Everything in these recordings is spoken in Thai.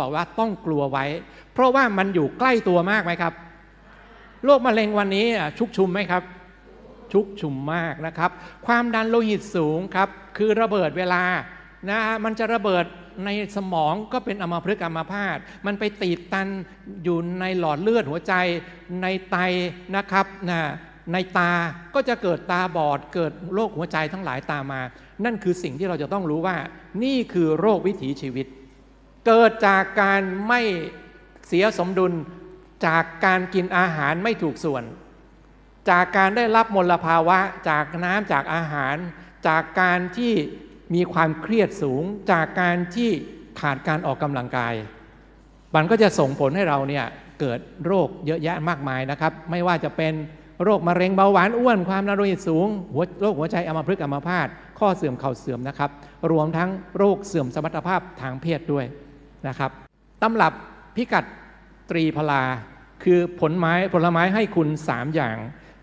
บอกว่าต้องกลัวไว้ เพราะว่ามันอยู่ใกล้ตัวมากไหมครับโรคมะเร็งวันนี้ชุกชุมไหมครับ ชุกชุมมากนะครับ ความดันโลหิตสูงครับ คือระเบิดเวลานะมันจะระเบิดในสมองก็เป็นอัมพฤกษ์อัมพาตมันไปตีบตันอยู่ในหลอดเลือดหัวใจในไตนะครับนะในตาก็จะเกิดตาบอดเกิดโรคหัวใจทั้งหลายตามมา นั่นคือสิ่งที่เราจะต้องรู้ว่า นี่คือโรควิถีชีวิต เกิดจากการไม่เสียสมดุลจากการกินอาหารไม่ถูกส่วน จากการได้รับมลภาวะจากน้ำจากอาหาร จากการที่มีความเครียดสูง จากการที่ขาดการออกกำลังกาย มันก็จะส่งผลให้เราเนี่ยเกิดโรคเยอะแยะมากมายนะครับ ไม่ว่าจะเป็นโรคมะเร็งเบาหวานอ้วนความดันโลหิตสูงหัวโรคหัวใจอัมพฤกษ์อัมพาตข้อเสื่อมเข่าเสื่อมนะครับ รวมทั้งโรคเสื่อมสมรรถภาพทางเพศด้วย นะครับตำรับพิกัดตรีพลา คือผลไม้ผลไม้ให้คุณ 3 อย่าง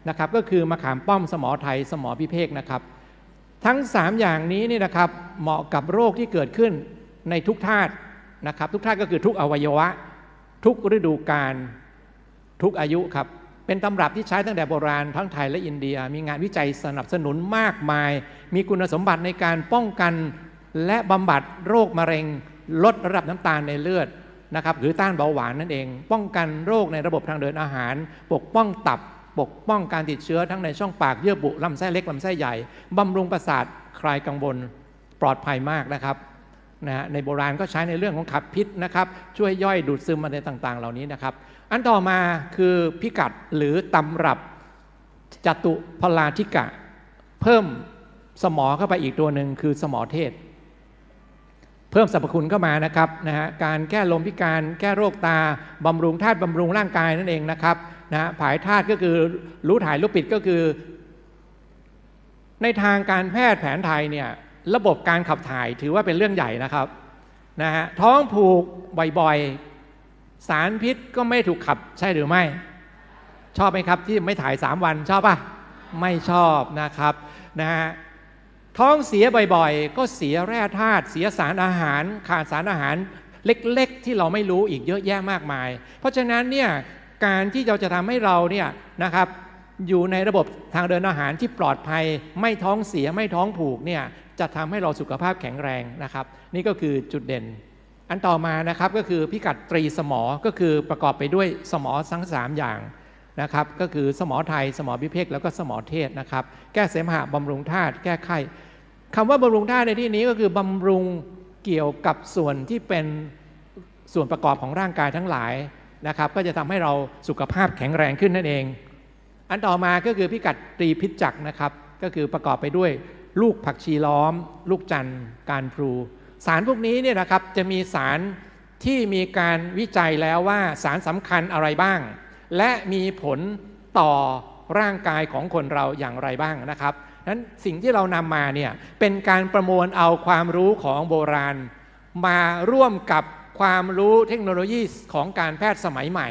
นะครับ ก็คือมะขามป้อมสมอไทยสมอพิเภกนะครับ ทั้ง 3 อย่างนี้นี่นะครับเหมาะกับโรคที่เกิดขึ้นในทุกธาตุนะครับ ทุกธาตุก็คือทุกอวัยวะ ทุกฤดูกาลทุกอายุครับเป็นตำรับที่ใช้ตั้งแต่โบราณทั้งไทยและอินเดีย มีงานวิจัยสนับสนุนมากมาย มีคุณสมบัติในการป้องกันและบำบัดโรคมะเร็ง ลดระดับน้ำตาลในเลือดนะครับหรือต้านเบาหวานนั่นเอง ป้องกันโรคในระบบทางเดินอาหาร ปกป้องตับ ปกป้องการติดเชื้อทั้งในช่องปากเยื่อบุลำไส้เล็กลำไส้ใหญ่บำรุงประสาทคลายกังวลปลอดภัยมากนะครับนะในโบราณก็ใช้ในเรื่องของขับพิษนะครับ ช่วยย่อยดูดซึมอะไรต่างๆ เหล่านี้นะครับ อันต่อมาคือพิกัดหรือตำรับจตุพลาธิกะ เพิ่มสมอเข้าไปอีกตัวหนึ่งคือสมอเทศ เพิ่มสรรพคุณเข้ามานะครับนะฮะการแก้ลมพิการแก้โรคตาบำรุงธาตุบำรุงร่างกายนั่นเองนะครับนะฮะผายธาตุก็คือรู้ถ่ายรู้ปิดก็คือ ในทางการแพทย์แผนไทยเนี่ยระบบการขับถ่ายถือว่าเป็นเรื่องใหญ่นะครับนะฮะท้องผูกบ่อยๆ สารพิษก็ไม่ถูกขับใช่หรือไม่ ชอบไหมครับที่ไม่ถ่าย 3 วันชอบปะไม่ชอบนะครับนะฮะ ท้องเสียบ่อยๆ ก็เสียแร่ธาตุเสียสารอาหาร ขาดสารอาหารเล็กๆ ที่เราไม่รู้อีกเยอะแยะมากมาย เพราะฉะนั้นเนี่ยการที่เราจะทำให้เราเนี่ยนะครับอยู่ในระบบทางเดินอาหารที่ปลอดภัย ไม่ท้องเสียไม่ท้องผูกเนี่ยจะทำให้เราสุขภาพแข็งแรงนะครับ นี่ก็คือจุดเด่น อันต่อมานะครับก็คือพิกัดตรีสมอก็คือประกอบไปด้วยสมอทั้งสามอย่าง นะครับก็คือสมอไทย สมอพิเภกแล้วก็สมอเทศนะครับ แก้เสมหะบำรุงธาตุแก้ไข้คำว่าบำรุงธาตุในที่นี้ก็คือบำรุงเกี่ยวกับส่วนที่เป็นส่วนประกอบของร่างกายทั้งหลายนะครับ ก็จะทำให้เราสุขภาพแข็งแรงขึ้นนั่นเอง อันต่อมาก็คือพิกัดตรีพิจักนะครับ ก็คือประกอบไปด้วยลูกผักชีล้อม ลูกจันทร์การพลูสารพวกนี้เนี่ยนะครับจะมีสารที่มีการวิจัยแล้วว่าสารสำคัญอะไรบ้าง และมีผลต่อร่างกายของคนเราอย่างไรบ้างนะครับนั้นสิ่งที่เรานำมาเนี่ยเป็นการประมวลเอาความรู้ของโบราณ มาร่วมกับความรู้เทคโนโลยีของการแพทย์สมัยใหม่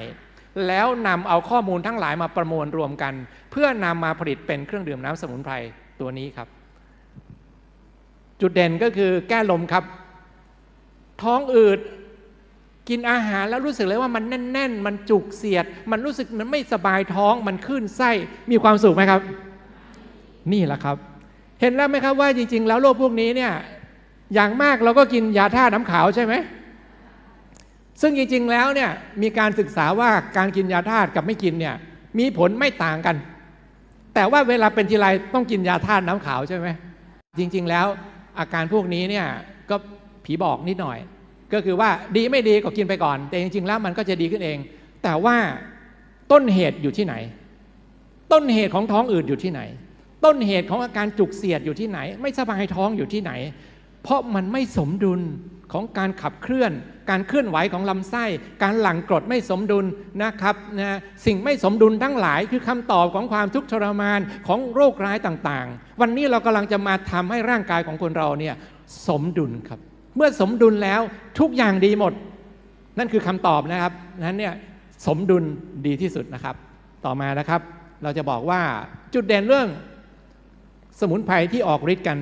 แล้วนำเอาข้อมูลทั้งหลายมาประมวลรวมกัน เพื่อนำมาผลิตเป็นเครื่องดื่มน้ำสมุนไพรตัวนี้ครับ จุดเด่นก็คือแก้ลมครับ ท้องอืด กินอาหารแล้วรู้สึกเลยว่ามันแน่น ๆ มันจุกเสียด มันรู้สึกมันไม่สบายท้องมันขึ้นไส้มีความสุขไหมครับ นี่แหละครับ เห็นแล้วไหมครับว่าจริง ๆ แล้วโรคพวกนี้เนี่ยอย่างมากเราก็กินยาท่าน้ำขาวใช่ไหมซึ่งจริง ๆ แล้วเนี่ยมีการศึกษาว่าการกินยาธาตุกับไม่กินเนี่ยมีผลไม่ต่างกัน แต่ว่าเวลาเป็นทีไรต้องกินยาธาตุน้ำขาวใช่ไหมจริง ๆ แล้วอาการพวกนี้เนี่ยก็ผีบอกนิดหน่อย ก็คือว่าดีไม่ดีก็กินไปก่อน แต่จริงๆแล้วมันก็จะดีขึ้นเอง แต่ว่าต้นเหตุอยู่ที่ไหน ต้นเหตุของท้องอืดอยู่ที่ไหน ต้นเหตุของอาการจุกเสียดอยู่ที่ไหน ไม่สบายท้องอยู่ที่ไหน เพราะมันไม่สมดุลของการขับเคลื่อน การเคลื่อนไหวของลำไส้ การหลั่งกรดไม่สมดุลนะครับนะสิ่งไม่สมดุลทั้งหลายคือคำตอบของความทุกข์ทรมานของโรคร้ายต่างๆ วันนี้เรากำลังจะมาทำให้ร่างกายของคนเราเนี่ยสมดุลครับ เมื่อสมดุลแล้วทุกอย่างดีหมด นั่นคือคำตอบนะครับนั้นเนี่ยสมดุลดีที่สุดนะครับ ต่อมานะครับ เราจะบอกว่าจุดเด่นเรื่องสมุนไพรที่ออกฤทธิ์กัน